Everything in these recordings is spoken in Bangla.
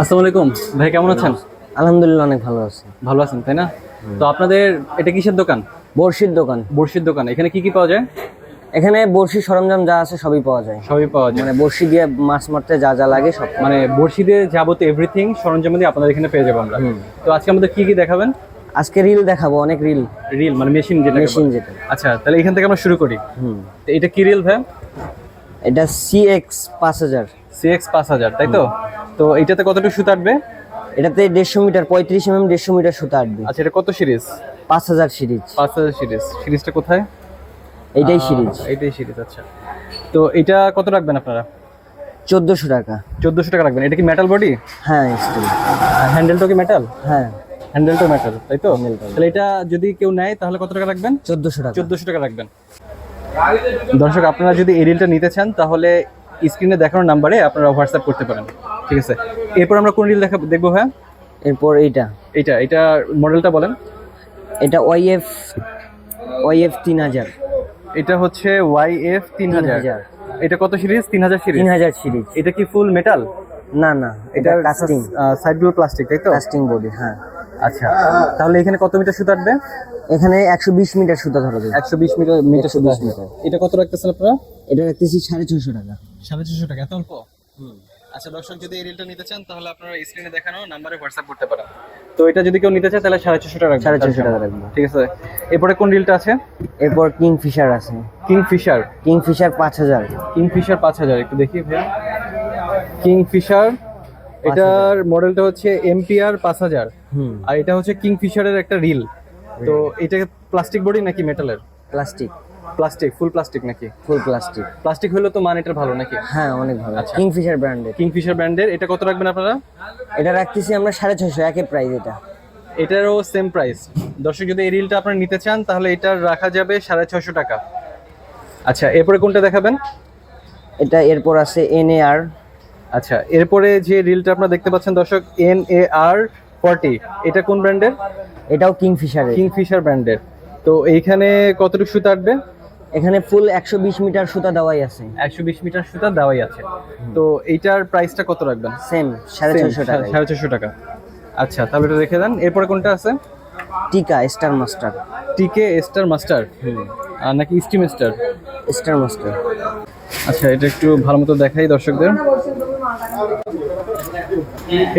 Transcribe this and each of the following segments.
আসসালামু আলাইকুম। ভাই কেমন আছেন? আলহামদুলিল্লাহ অনেক ভালো আছে। ভালো আছেন তাই না? তো আপনাদের এটা কিসের দোকান? বড়শির দোকান। বড়শির দোকান। এখানে কি কি পাওয়া যায়? এখানে বড়শি সরঞ্জাম যা আছে সবই পাওয়া যায়। সবই পাওয়া যায়। মানে বড়শি দিয়ে মাছ মারতে যা যা লাগে সব। মানে বড়শিদের যাবতীয় এভরিথিং সরঞ্জাম দিয়ে আপনাদের এখানে পেয়ে যাব আমরা। তো আজকে আমাদের কি কি দেখাবেন? আজকে রিল দেখাবো অনেক রিল রিল মানে মেশিন যেটা মেশিন যেটা। আচ্ছা তাহলে এখান থেকে আমরা শুরু করি। তো এটা কি রিল ভাই? এটা সিএক্স পাঁচ হাজার। সিএক্স পাঁচ হাজার তাই তো? তো এটাতে কতটুকু সুতা আটবে? এটাতে দেড়শো মিটার পঁয়ত্রিশ এম দেড়শো মিটার সুতা আটবে। আচ্ছা এটা কত সিরিজ? পাঁচ হাজার সিরিজ। পাঁচ হাজার সিরিজ। সিরিজটা কোথায়? এইটাই সিরিজ। এইটাই সিরিজ আচ্ছা। তো এটা কত রাখবেন আপনারা? চোদ্দোশো টাকা। চোদ্দোশো টাকা রাখবেন। এটা কি মেটাল বডি হ্যাঁ স্টিল হ্যান্ডেলটা কি মেটাল হ্যাঁ। হ্যান্ডেলটা মেটাল তাই তো? তাহলে এটা যদি কেউ নেয় তাহলে কত টাকা রাখবেন? চোদ্দোশো টাকা। চোদ্দোশো টাকা রাখবেন। দর্শক আপনারা যদি এই রিলটা নিতে চান তাহলে স্ক্রিনে দেখানোর নাম্বারে আপনারা হোয়াটসঅ্যাপ করতে পারেন। ঠিক আছে? এরপর আমরা কোন রিল দেখা দেখব হ্যাঁ এরপর এইটা। এইটা এটা মডেলটা বলেন। এটা ওয়াইএফ ওয়াইএফ তিন হাজার। এটা হচ্ছে ওয়াই এফ তিন হাজার। 3000 এটা কত সিরিজ তিন হাজার সিরিজ তিন হাজার সিরিজ এটা কি ফুল মেটাল না না এটা কাস্টিং সাইডগুলো প্লাস্টিক তাই তো? কাস্টিং বডি হ্যাঁ। আচ্ছা তাহলে এখানে কত মিটার সুতা আসবে এখানে একশো বিশ মিটার সুতা ধরা যাবে। একশো বিশ মিটার মিটার সুতা 120 আসবে মিটার। এটা কত রাখতেছেন আপনারা? এটা রাখতেছি সাড়ে ছশো টাকা। সাড়ে ছশো টাকা এত অল্প? আচ্ছা দর্শক যদি এই রিলটা নিতে চান তাহলে আপনারা স্ক্রিনে দেখানো নাম্বারে হোয়াটসঅ্যাপ করতে পারেন। তো এটা যদি কেউ নিতে চায় তাহলে সাড়ে ছশো টাকা সাড়ে ছশো টাকা রাখব ঠিক আছে। এরপরে কোন রিলটা আছে? এরপর কিং ফিশার আছে। কিং ফিশার কিং ফিশার পাঁচ হাজার। কিং ফিশার পাঁচ হাজার একটু দেখি ভাইয়া কিং ফিশার এটার মডেলটা হচ্ছে এমপিআর পাঁচ হাজার। আর এটা হচ্ছে কিং ফিশারের একটা রিল। তো এটা প্লাস্টিক বডি নাকি মেটালের? প্লাস্টিক। প্লাস্টিক ফুল প্লাস্টিক নাকি? ফুল প্লাস্টিক। প্লাস্টিক হলে তো মান এটার ভালো নাকি? হ্যাঁ অনেক ভালো। আচ্ছা। কিং ফিশার ব্র্যান্ডের। কিং ফিশার ব্র্যান্ডের এটা কত রাখবেন আপনারা? এটা রাখতেছি আমরা সাড়ে ছশো একই প্রাইস এটা। এটারও সেম প্রাইস দর্শক যদি এই রিলটা আপনারা নিতে চান তাহলে এটার রাখা যাবে সাড়ে ছশো টাকা। আচ্ছা এরপরে কোনটা দেখাবেন? এটা এরপর আছে এন এ আর আচ্ছা এরপরে যে রিলটা আপনারা দেখতে পাচ্ছেন দর্শক এন এ আর ফর্টি এটা কোন ব্র্যান্ডের এটাও কিংফিশার কিংফিশার ব্র্যান্ডের তো এইখানে কতটুকু সুতা আসবে এখানে ফুল একশো বিশ মিটার সুতা দেওয়াই আছে। একশো বিশ মিটার সুতা দেওয়াই আছে। তো এইটার প্রাইসটা কত রাখবেন? সেম সাড়ে ছশো টাকা সাড়ে ছশো টাকা। আচ্ছা তাহলে এটা রেখে দেন। এরপরে কোনটা আছে? টিকা স্টার মাস্টার টিকে স্টার মাস্টার আর নাকি স্টিম স্টার স্টার মাস্টার আচ্ছা এটা একটু ভালো মতো দেখাই দর্শকদের।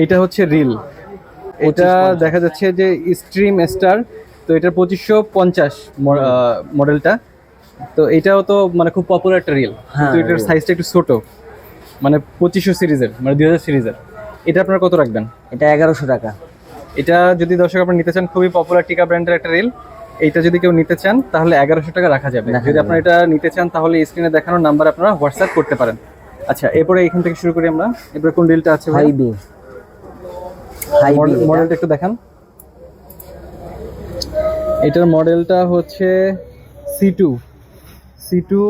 এইটা হচ্ছে রিল। এটা দেখা যাচ্ছে যে স্ট্রিম স্টার তো এটা পঁচিশশো পঞ্চাশ মডেলটা। তো এটাও তো মানে খুব পপুলার একটা রিল। হ্যাঁ, কিন্তু এটার সাইজটা একটু ছোট। মানে পঁচিশশো সিরিজের মানে দুই হাজার সিরিজের। এটা আপনারা কত রাখবেন? এটা এগারোশো টাকা। এটা যদি দর্শক আপনারা নিতে চান খুবই পপুলার টিকা ব্র্যান্ডের একটা রিল। এইটা যদি কেউ নিতে চান তাহলে এগারোশো টাকা রাখা যাবে। যদি। আপনারা এটা নিতে চান তাহলে স্ক্রিনে দেখানোর নাম্বার আপনারা হোয়াটসঅ্যাপ করতে পারেন। আচ্ছা এরপরে এখান থেকে শুরু করি আমরা। এরপরে কোন রিলটা আছে ভাই হাই বি হাই বি মডেলটা একটু দেখান। এটার মডেলটা হচ্ছে সি টু সি টু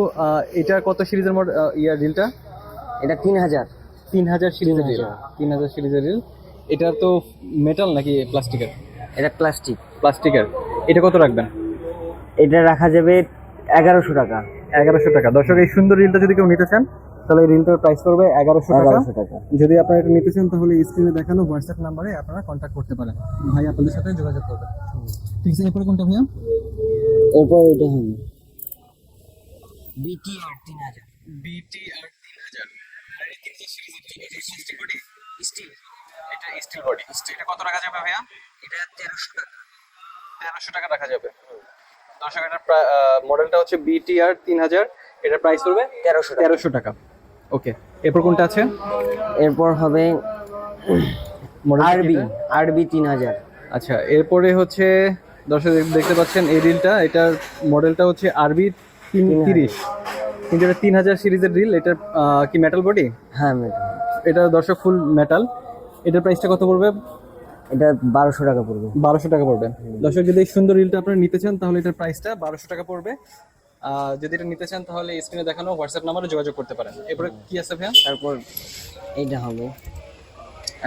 এটা কত সিরিজের মডেল ইয়ার রিলটা এটা তিন হাজার। তিন হাজার সিরিজের রিল 3000 তিন হাজার সিরিজের রিল এটা তো মেটাল নাকি প্লাস্টিকের এটা প্লাস্টিক প্লাস্টিকের এটা কত রাখবেন? এটা রাখা যাবে এগারোশো টাকা। এগারোশো টাকা। দর্শক এই সুন্দর রিলটা যদি কেউ নিতে চান তাহলে এই রিলটার প্রাইস পড়বে এগারোশো টাকা। টাকা। যদি আপনারা এটা নিতে চান তাহলে স্ক্রিনে দেখানো হোয়াটসঅ্যাপ নাম্বারে আপনারা কন্ট্যাক্ট করতে পারেন। ভাই আপনাদের সাথে যোগাযোগ করবেন। ঠিক আছে এরপরে কোনটা ভাইয়া? এরপর এটা হবে। বিটি আর তিন হাজার। বিটি আর তিন হাজার। আর এই তিন হাজার সিরিজের স্টিল বডি স্টিল এটা স্টিল বডি এটা কত রাখা যাবে ভাইয়া? এটা তেরোশো টাকা। তেরোশো টাকা রাখা যাবে। দর্শক এটার মডেলটা হচ্ছে বিটি আর তিন হাজার। এটার প্রাইস পড়বে তেরোশো টাকা। তেরোশো টাকা। ওকে এরপর কোনটা আছে? এরপর হবে আরবি আরবি তিন হাজার। আচ্ছা এরপরে হচ্ছে দর্শক দেখতে পাচ্ছেন এই রিলটা এটার মডেলটা হচ্ছে আরবি তিন তিরিশ। কিন্তু এটা তিন হাজার সিরিজের রিল এটার কি মেটাল বডি হ্যাঁ ম্যাডাম এটা দর্শক ফুল মেটাল এটার প্রাইসটা কত পড়বে? এটা বারোশো টাকা পড়বে। বারোশো টাকা পড়বে। দর্শক যদি এই সুন্দর রিলটা আপনারা নিতে চান তাহলে এটার প্রাইসটা বারোশো টাকা পড়বে। যদি এটা নিতে চান তাহলে স্ক্রিনে দেখানো হোয়াটসঅ্যাপ নাম্বারে যোগাযোগ করতে পারেন। এরপরে কি আছে ভাইয়া? তারপর এইটা হবে।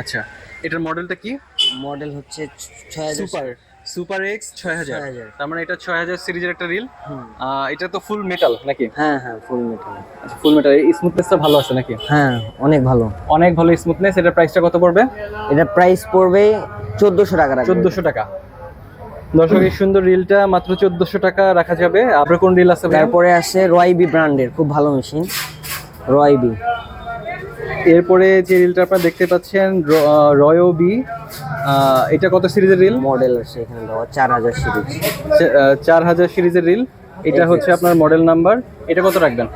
আচ্ছা এটার মডেলটা কি? মডেল হচ্ছে ছয় সুপার সুপার এক্স ছয় হাজার। 6000 তার মানে এটা ছয় হাজার সিরিজের একটা রিল এটা তো ফুল মেটাল নাকি? হ্যাঁ হ্যাঁ ফুল মেটাল আচ্ছা ফুল মেটাল এই স্মুথনেসটা ভালো আছে নাকি? হ্যাঁ অনেক ভালো। অনেক ভালো স্মুথনেস এটার প্রাইসটা কত পড়বে? এটা প্রাইস পড়বে চোদ্দোশো টাকা চোদ্দশো টাকা। দর্শক এই সুন্দর রিলটা মাত্র চোদ্দশো টাকা রাখা যাবে। আপনার কোন রিল আছে? তারপরে আছে রয়বি ব্র্যান্ডের খুব ভালো মেশিন। রয়বি এরপরে যে রিলটা আপনারা দেখতে পাচ্ছেন রয়ো বি এটা কত সিরিজের রিল? মডেল আছে এখানে দেওয়া চার হাজার সিরিজ। চার হাজার সিরিজের রিল। এটা হচ্ছে আপনার মডেল নাম্বার। এটা কত রাখবেন?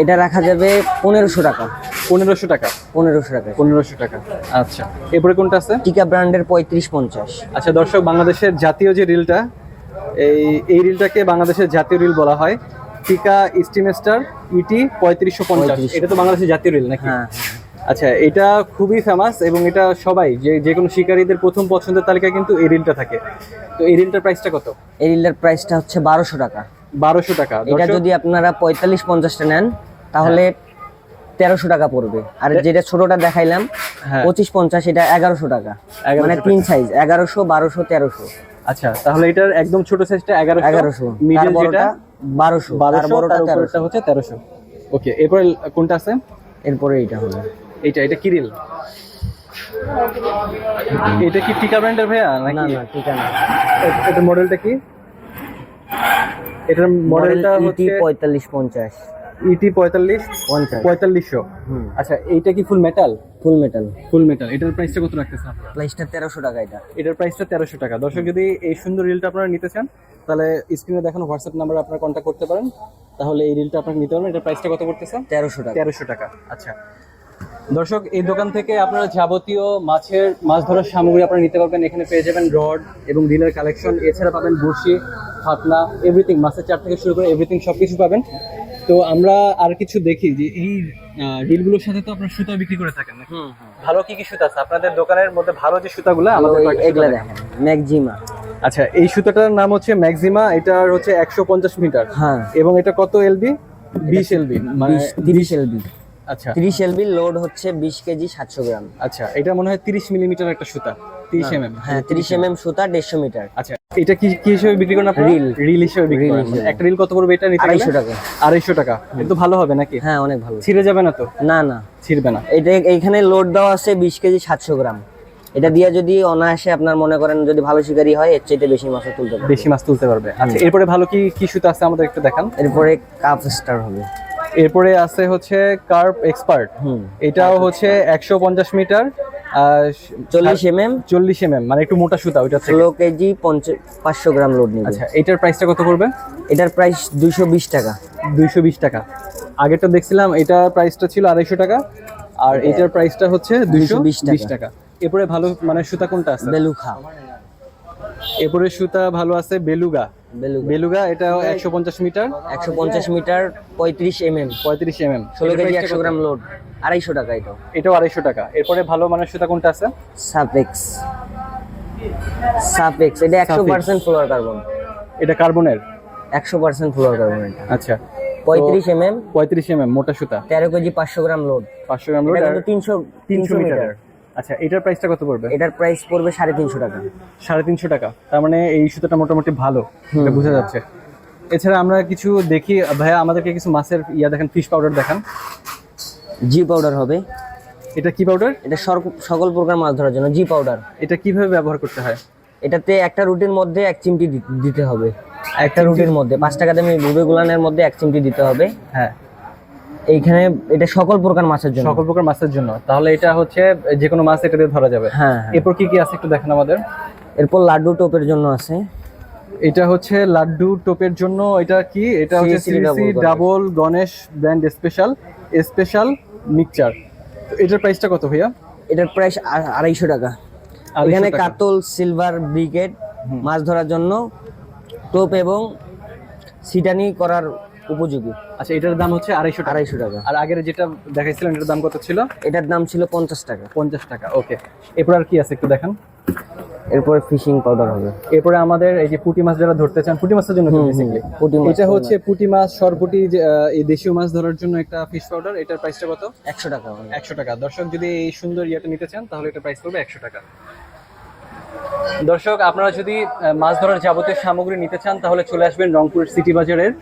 এটা রাখা যাবে পনেরোশো টাকা। পনেরোশো টাকা। পনেরোশো টাকা। পনেরোশো টাকা। আচ্ছা। এরপরে কোনটা আছে? টিকা ব্র্যান্ডের পঁয়ত্রিশ পঞ্চাশ। আচ্ছা দর্শক বাংলাদেশের জাতীয় যে রিলটা এই এই রিলটাকে বাংলাদেশের জাতীয় রিল বলা হয় টিকা স্টিমেস্টার ইটি পঁয়ত্রিশশো পঞ্চাশ। 3500 এটা তো বাংলাদেশের জাতীয় রিল নাকি? হ্যাঁ আচ্ছা এটা খুবই ফেমাস এবং এটা সবাই যে যে কোনো শিকারীদের প্রথম পছন্দের তালিকায় কিন্তু এই রিলটা থাকে। তো এই রিলটার প্রাইসটা কত? এই রিলের প্রাইসটা হচ্ছে বারোশো টাকা। বারোশো টাকা। এটা যদি আপনারা পঁয়তাল্লিশ পঞ্চাশটা নেন তাহলে তেরোশো টাকা পড়বে। আর যেটা ছোটটা দেখাইলাম হ্যাঁ। পঁচিশ পঞ্চাশ এটা এগারোশো টাকা। 1100 মানে তিন সাইজ এগারোশো বারোশো তেরোশো। আচ্ছা তাহলে এটার একদম ছোট সাইজটা এগারোশো এগারোশো। মিডল যেটা বারোশো। তার বারোশো বড়টা তার তেরোশো। হচ্ছে তেরোশো। ওকে এরপরে কোনটা আছে? এরপরে এইটা এইটা এটা কি রিল? এটা কি টিকা ব্র্যান্ডের ভাইয়া না নাকি? না ঠিক আছে এ- এটার মডেলটা কি? এটার মডেলটা হচ্ছে পঁয়তাল্লিশ পঞ্চাশ। ইটি পঁয়তাল্লিশ পঁয়তাল্লিশশো। আচ্ছা এইটা কি full metal full metal full metal এটার প্রাইসটা কত রাখতেছেন আপনারা? প্রাইসটা তেরোশো টাকা এটা। এটার প্রাইসটা তেরোশো টাকা। দর্শক যদি এই সুন্দর রিলটা আপনারা নিতে চান তাহলে স্ক্রিনে দেখানো হোয়াটসঅ্যাপ নাম্বারে আপনারা কন্ট্যাক্ট করতে পারেন। তাহলে এই রিলটা আপনারা নিতে পারবেন এটার প্রাইসটা কত করতেছে তেরোশো টাকা। তেরোশো টাকা। আচ্ছা। দর্শক এই দোকান থেকে আপনারা যাবতীয় মাছের মাছ ধরার সামগ্রী আপনারা নিতে পারবেন। এখানে পেয়ে যাবেন রড এবং রিলের কালেকশন এছাড়া পাবেন বড়শি ফাতনা এভরিথিং মাছের চার থেকে শুরু করে এভরিথিং সব কিছু পাবেন। তো আমরা আর কিছু দেখি যে এই রিলগুলোর সাথে তো আপনারা সুতা বিক্রি করে থাকেন নাকি? ভালো কি কি সুতা আছে? আপনাদের দোকানের মধ্যে ভালো যে সুতাগুলো আমাদের এগুলা দেখেন ম্যাকজিমা আচ্ছা এই সুতাটার নাম হচ্ছে ম্যাক্সিমা এটার হচ্ছে একশো পঞ্চাশ মিটার। হ্যাঁ। এবং এটা কত এলবি? বিশ এলবি মানে তিরিশ এলবি। আচ্ছা। তিরিশ এলবি লোড হচ্ছে বিশ কেজি সাতশো গ্রাম। আচ্ছা এটা মনে হয় তিরিশ মিলিমিটার একটা সুতা তিরিশ এম এম হ্যাঁ তিরিশ এম এম সুতা দেড়শো মিটার। আচ্ছা এটা কি কি হিসেবে বিক্রি করেন আপনারা? Reel. রিল হিসেবে বিক্রি করেন। একটা রিল কত পড়বে এটা নিতে আড়াইশো গেলে? টাকা। আড়াইশো টাকা। এটা তো ভালো হবে নাকি? হ্যাঁ অনেক ভালো। ছিঁড়ে যাবে না তো? না না। ছিঁড়বে না। এটা এইখানে লোড দেওয়া আছে বিশ কেজি সাতশো গ্রাম। এটা দিয়ে যদি অনায়াসে আপনার মনে করেন যদি ভালো শিকারি হয় এর চাইতে বেশি মাছও তুলতে পারবে। বেশি মাছ তুলতে পারবে। আচ্ছা এরপরে ভালো কি কি সুতা আছে আমাদের একটু দেখান? এরপরে কাপ স্টার হবে। এরপরে আছে হচ্ছে কার্প এক্সপার্ট। হুম। এটাও হচ্ছে একশো পঞ্চাশ মিটার। চল্লিশ এম এম চল্লিশ এম এম মানে একটু মোটা সুতা ওইটা ষোলো কেজি পঞ্চাশ পাঁচশো গ্রাম লোড নেবে। আচ্ছা এটার প্রাইসটা কত পড়বে? এটার প্রাইস দুইশো বিশ টাকা। দুইশো বিশ টাকা। আগেরটা দেখছিলাম এটার প্রাইসটা ছিল আড়াইশো টাকা আর এটার প্রাইসটা হচ্ছে দুইশো 220 বিশ টাকা। এরপরে ভালো মানে সুতা কোনটা আছে? বেলুখা। এরপরে সুতা ভালো আছে বেলুগা। বেলুগা। এটা একশো পঞ্চাশ মিটার। একশো পঞ্চাশ মিটার পঁয়ত্রিশ এম এম পঁয়ত্রিশ এম এম ষোলো কেজি একশো গ্রাম লোড আড়াইশো টাকা এটা এটাও আড়াইশো টাকা। এরপরে ভালো মানের সুতা কোনটা আছে? সাপেক্স সাপেক্স এটা একশো পার্সেন্ট ফ্লোয়ার কার্বন এটা কার্বনের? একশো পার্সেন্ট ফ্লোয়ার কার্বন এটা। আচ্ছা। পঁয়ত্রিশ এম এম পঁয়ত্রিশ এম এম মোটা সুতা। তেরো কেজি পাঁচশো গ্রাম লোড পাঁচশো গ্রাম লোড তিনশো তিনশো মিটার আচ্ছা এটার প্রাইসটা কত পড়বে? এটার প্রাইস পড়বে সাড়ে তিনশো টাকা। সাড়ে তিনশো টাকা। তার মানে এই সুতোটা মোটামুটি ভালো এটা বোঝা যাচ্ছে। এছাড়া আমরা কিছু দেখি ভাইয়া আমাদেরকে কিছু মাছের ইয়া দেখেন ফিশ পাউডার দেখান। জি পাউডার হবে। এটা কি পাউডার এটা সকল প্রকার মাছ ধরার জন্য জি পাউডার এটা কীভাবে ব্যবহার করতে হয়? এটাতে একটা রুটির মধ্যে এক চিমটি দিতে হবে। একটা রুটির মধ্যে পাঁচ টাকা দামি রুবি গুলানের মধ্যে এক চিমটি দিতে হবে। হ্যাঁ। এইখানে এটা সকল প্রকার মাছের জন্য। সকল প্রকার মাছের জন্য। তাহলে এটা হচ্ছে যে কোনো মাছ এটা দিয়ে ধরা যাবে। হ্যাঁ হ্যাঁ। এরপর কি কি আছে একটু দেখেন আমাদের। এরপর লাড্ডু টোপের জন্য আছে। এটা হচ্ছে লাড্ডু টোপের জন্য এটা কি? এটা হচ্ছে double double Ganesh. Brand special special mixture. এটার প্রাইসটা কত ভাইয়া? এটার প্রাইস আড়াইশো টাকা। এখানে কাতল সিলভার ব্রিগেড মাছ ধরার জন্য টোপ এবং সিটানি করার উপযোগী। আচ্ছা এটার দাম হচ্ছে আড়াইশো আড়াইশো টাকা। আর আগের যেটা দেখাইছিলেন এটার দাম কত ছিল? এটার দাম ছিল পঞ্চাশ টাকা। পঞ্চাশ টাকা ওকে। এরপর আর কি আছে একটু দেখান। এরপরে ফিশিং পাউডার হবে। এরপরে আমাদের এই যে পুঁটি মাছ যারা ধরতে চান পুঁটি মাছের জন্য বেসিক্যালি পুঁটি মাছ, এটা হচ্ছে পুঁটি মাছ সরপুটি এই দেশীয় মাছ ধরার জন্য একটা ফিশ পাউডার এটার প্রাইসটা কত? একশো টাকা হবে। একশো টাকা। দর্শক যদি এই সুন্দর ইয়েটা নিতে চান তাহলে এটা প্রাইস পড়বে একশো টাকা। দর্শক আপনারা যদি মাছ ধরার যাবতীয় সামগ্রী নিতে চান তাহলে চলে আসবেন রংপুর সিটি বাজারের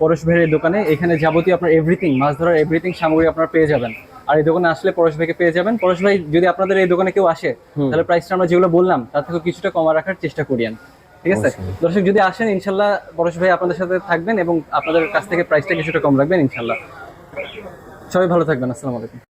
পরশ ভাইয়ের দোকানে। এখানে যাবতীয় আপনার এভরিথিং মাছ ধরার এভরিথিং সামগ্রী আপনারা পেয়ে যাবেন। আর এই দোকানে আসলে পরশ ভাইকে পেয়ে যাবেন। পরশ ভাই যদি আপনাদের এই দোকানে কেউ আসে তাহলে প্রাইসটা আমরা যেগুলো বললাম তার থেকে কিছুটা কমা রাখার চেষ্টা করিয়েন ঠিক আছে? দর্শক যদি আসেন ইনশাল্লাহ পরশ ভাই আপনাদের সাথে থাকবেন এবং আপনাদের কাছ থেকে প্রাইসটা কিছুটা কম রাখবেন ইনশাল্লাহ। সবাই ভালো থাকবেন আসসালামু আলাইকুম।